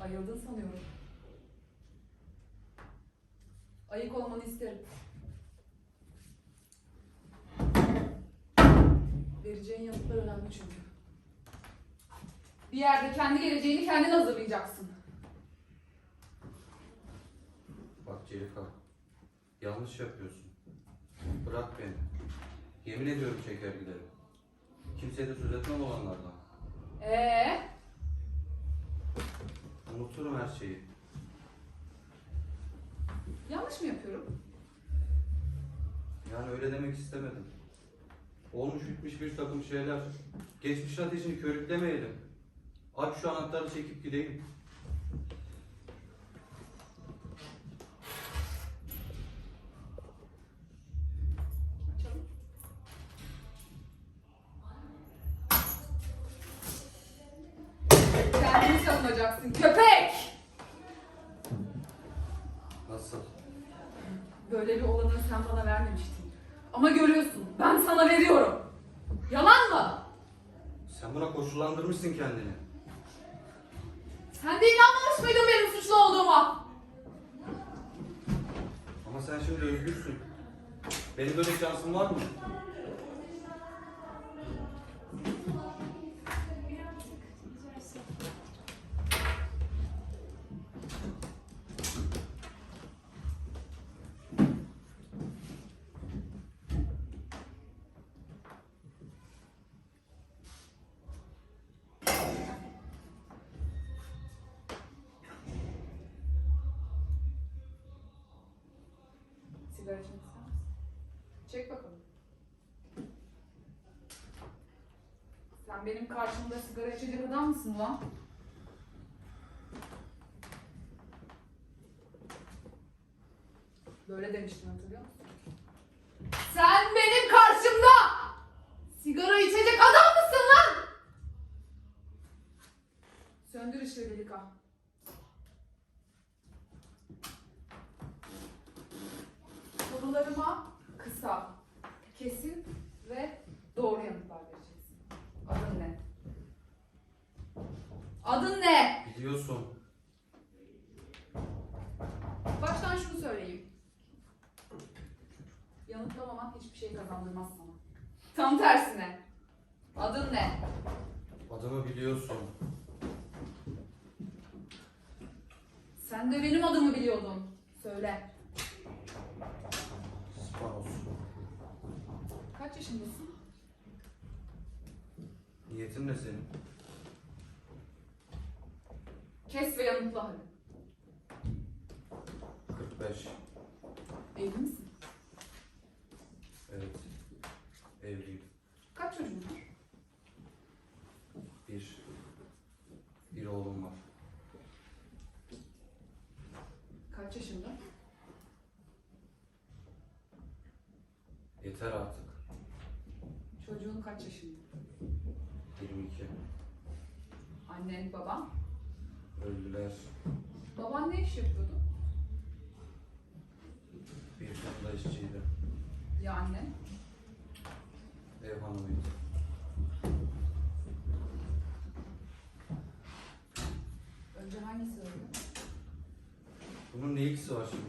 Ayıldın sanıyorum. Ayık olmanı isterim. Vereceğin yanıtlar önemli çünkü. Bir yerde kendi geleceğini kendin hazırlayacaksın. Bak Celika, yanlış yapıyorsun. Bırak beni. Yemin ediyorum çeker giderim. Kimseye de söz etmem olanlardan. Ee, Unuturum her şeyi. yanlış mı yapıyorum? Yani öyle demek istemedim. Olmuş bitmiş bir takım şeyler. Geçmiş ateşini körüklemeyelim. Aç şu anahtarı çekip gideyim. Kendini savunacaksın köpek! Nasıl? Böyle bir olanı sen bana vermemiştin. Ama görüyorsun, ben sana veriyorum. Yalan mı? Sen buna koşullandırmışsın kendini. Sen de inanmamış mıydın benim suçlu olduğuma? Ama sen şimdi özgürsün. Benim böyle şansım var mı? Sigara içmek ister misin? Çek bakalım. Sen benim karşımda sigara içecek adam mısın lan? Böyle demiştin hatırlıyor musun? Sen benim karşımda sigara içecek adam mısın lan? Söndür işte Velika. Sorularıma kısa, kesin ve doğru yanıtlar vereceksin. Adın ne? Adın ne? Biliyorsun. Baştan şunu söyleyeyim. Yanıtlamaman hiçbir şey kazandırmaz sana. Tam tersine. Adın ne? Adımı biliyorsun. Sen de benim adımı biliyordun. Söyle. Yaşındasın? Niyetin ne senin? Kes ve yanıtla hadi. 45. Evli misin? Evet. Evliyim. Kaç çocuğun var? Bir. Bir oğlum var. Kaç yaşında? Yeter artık. Kaç yaşında? 22. Annen, baban? Öldüler. Baban ne iş yapıyordu? Bir kadın işçiydi. Ya annen? Ev hanımıydı. Önce hangisi öldü? Bunun ne ilgisi var şimdi?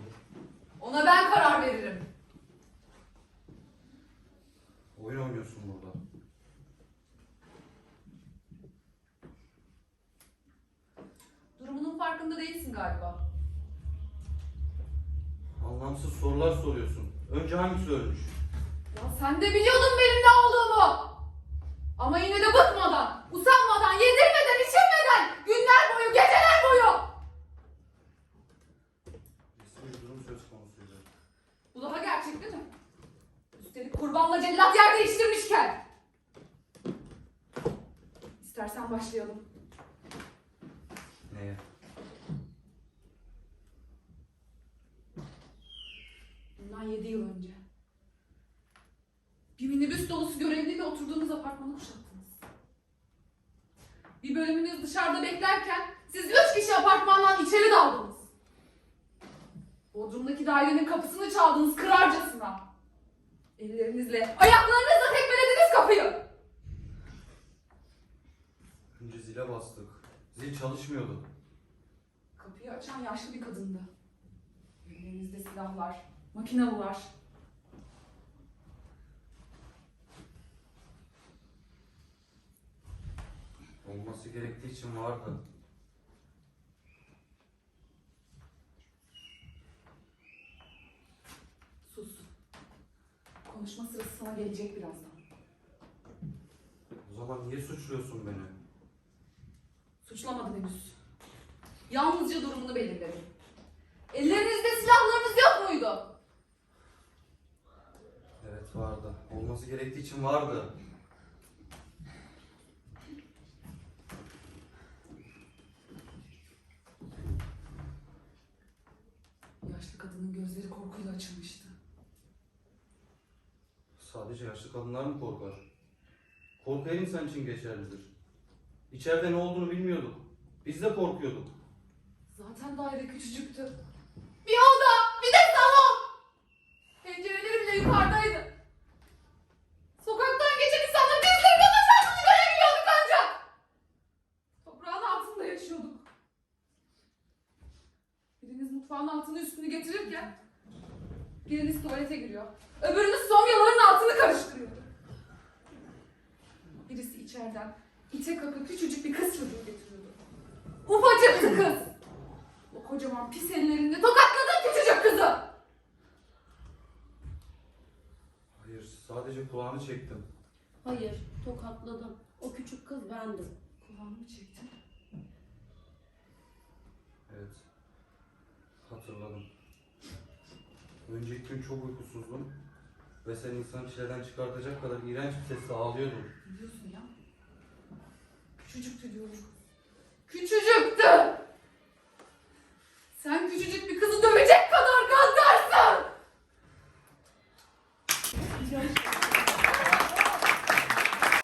Ona ben karar veririm. Oyun oynuyorsun burada. Anlamsız sorular soruyorsun. Önce hangisi ölmüş? Ya sen de biliyordun benim ne olduğumu. Ama yine de bıkmadan, usanmadan, yedirmeden, içirmeden, günler boyu, geceler boyu. Resmi bir durum söz konusuydu. Bu daha gerçek değil mi? Üstelik kurbanla cellat yer değiştirmişken. İstersen başlayalım. Minibüs dolusu görevliyle oturduğunuz apartmanı kuşattınız. Bir bölümünüz dışarıda beklerken Siz üç kişi apartmandan içeri daldınız. Bodrum'daki dairenin kapısını çaldınız kırarcasına. Ellerinizle, ayaklarınızla tekmelediniz kapıyı. Önce zile bastık. Zil çalışmıyordu. Kapıyı açan yaşlı bir kadındı. Ellerinizde silahlar, makinalılar. Olması gerektiği için vardı. Sus. Konuşma sırası sana gelecek birazdan. O zaman niye suçluyorsun beni? Suçlamadın henüz. Yalnızca durumunu belirledim. Ellerinizde silahlarınız yok muydu? Evet vardı. Olması gerektiği için vardı. Yaşlı kadının gözleri korkuyla açılmıştı. Sadece yaşlı kadınlar mı korkar? Korku her insan için geçerlidir. İçeride ne olduğunu bilmiyorduk. Biz de korkuyorduk. Zaten daire küçücüktü. Bir oda, bir de salon. Pencereleri bile yukarıdaydı. Biriniz tuvalete giriyor. Öbürünüz somyaların altını karıştırıyor. Birisi içeriden ite kaka küçücük bir kız çocuğu getiriyordu. Ufacık kız. O kocaman pis ellerinde tokatladın küçücük kızı. Hayır, sadece kulağını çektim. Hayır, tokatladım. O küçük kız bendim. Kulağımı çektin. Evet. Hatırladım. Önceki gün çok uykusuzdum. Ve sen insanı çileden çıkartacak kadar iğrenç bir sesle ağlıyordun. Ne diyorsun ya? Küçücüktü diyorum. Küçücüktü. Sen küçücük bir kızı dövecek kadar gaddarsın. Yaş